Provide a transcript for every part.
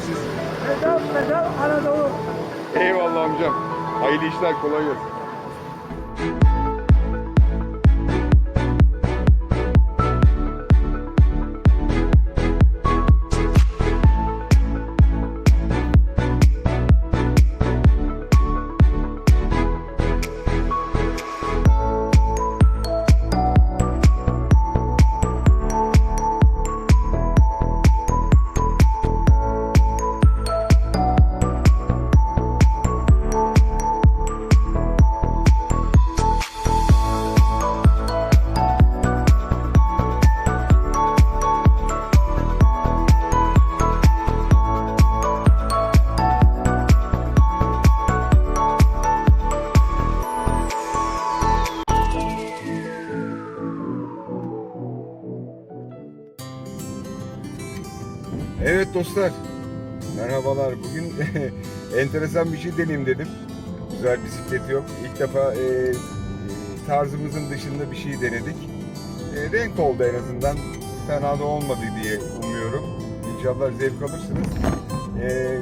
siz. Pedal pedal Anadolu. Eyvallah amcam. Hayırlı işler kolay gelsin. Dostlar. Merhabalar. Bugün enteresan bir şey deneyeyim dedim. Güzel bisiklet yok. İlk defa e, tarzımızın dışında bir şey denedik. E, renk oldu en azından. Fena da olmadı diye umuyorum. İnşallah zevk alırsınız. E,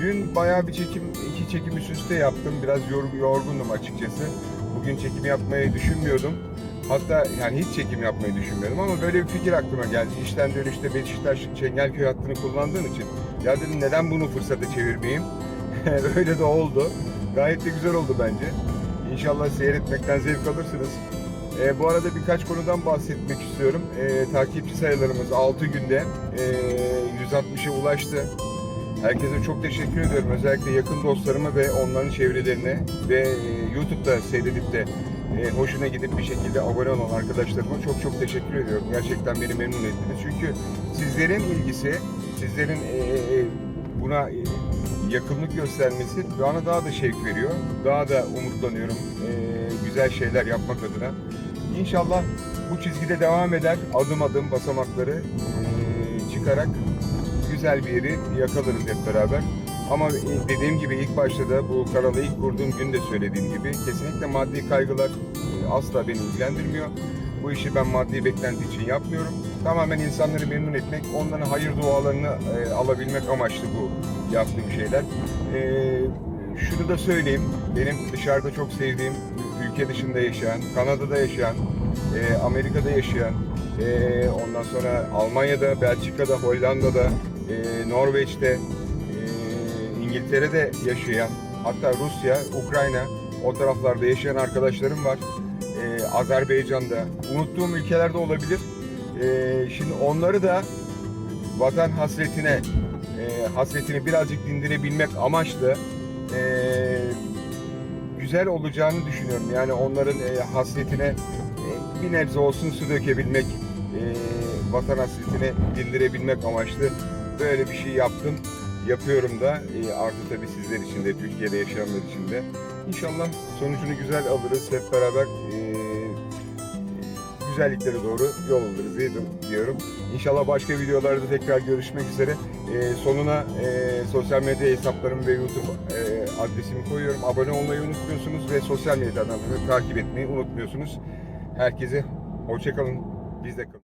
dün bayağı bir çekim, iki çekim üst üste yaptım. Biraz yor- yorgundum açıkçası. Bugün çekim yapmayı düşünmüyordum. Hatta yani hiç çekim yapmayı düşünmüyordum ama böyle bir fikir aklıma geldi. İşten dönüşte Beşiktaş Çengelköy hattını kullandığım için ya dedim neden bunu fırsata çevirmeyeyim? Öyle de oldu. Gayet de güzel oldu bence. İnşallah seyretmekten zevk alırsınız. Ee, bu arada birkaç konudan bahsetmek istiyorum. Ee, takipçi sayılarımız 6 günde ee, 160'a ulaştı. Herkese çok teşekkür ediyorum. Özellikle yakın dostlarıma ve onların çevrelerine ve e, YouTube'da seyredip de e, hoşuna gidip bir şekilde abone olan arkadaşlarıma çok çok teşekkür ediyorum. Gerçekten beni memnun ettiniz. Çünkü sizlerin ilgisi, sizlerin e, e, buna yakınlık göstermesi bana daha da şevk veriyor. Daha da umutlanıyorum güzel şeyler yapmak adına. İnşallah bu çizgide devam eder. Adım adım basamakları çıkarak güzel bir yeri yakalarız hep beraber. Ama dediğim gibi ilk başta da bu kanalı ilk kurduğum gün de söylediğim gibi kesinlikle maddi kaygılar e, asla beni ilgilendirmiyor. Bu işi ben maddi beklenti için yapmıyorum. Tamamen insanları memnun etmek, onların hayır dualarını e, alabilmek amaçlı bu yaptığım şeyler. E, şunu da söyleyeyim, benim dışarıda çok sevdiğim, ülke dışında yaşayan, Kanada'da yaşayan, e, Amerika'da yaşayan, e, ondan sonra Almanya'da, Belçika'da, Hollanda'da, e, Norveç'te, İngiltere'de yaşayan, hatta Rusya, Ukrayna o taraflarda yaşayan arkadaşlarım var. E, Azerbaycan'da, unuttuğum ülkelerde olabilir. E, şimdi onları da vatan hasretine, e, hasretini birazcık dindirebilmek amaçlı e, güzel olacağını düşünüyorum. Yani onların e, hasretine e, bir nebze olsun su dökebilmek, e, vatan hasretini dindirebilmek amaçlı böyle bir şey yaptım. Yapıyorum da e, artı tabii sizler için de, Türkiye'de yaşayanlar için de. İnşallah sonucunu güzel alırız hep beraber. E, güzelliklere doğru yol alırız diye diyorum. İnşallah başka videolarda tekrar görüşmek üzere. E, sonuna e, sosyal medya hesaplarımı ve YouTube e, adresimi koyuyorum. Abone olmayı unutmuyorsunuz ve sosyal medyadan da takip etmeyi unutmuyorsunuz. Herkese hoşçakalın. Bizde kalın.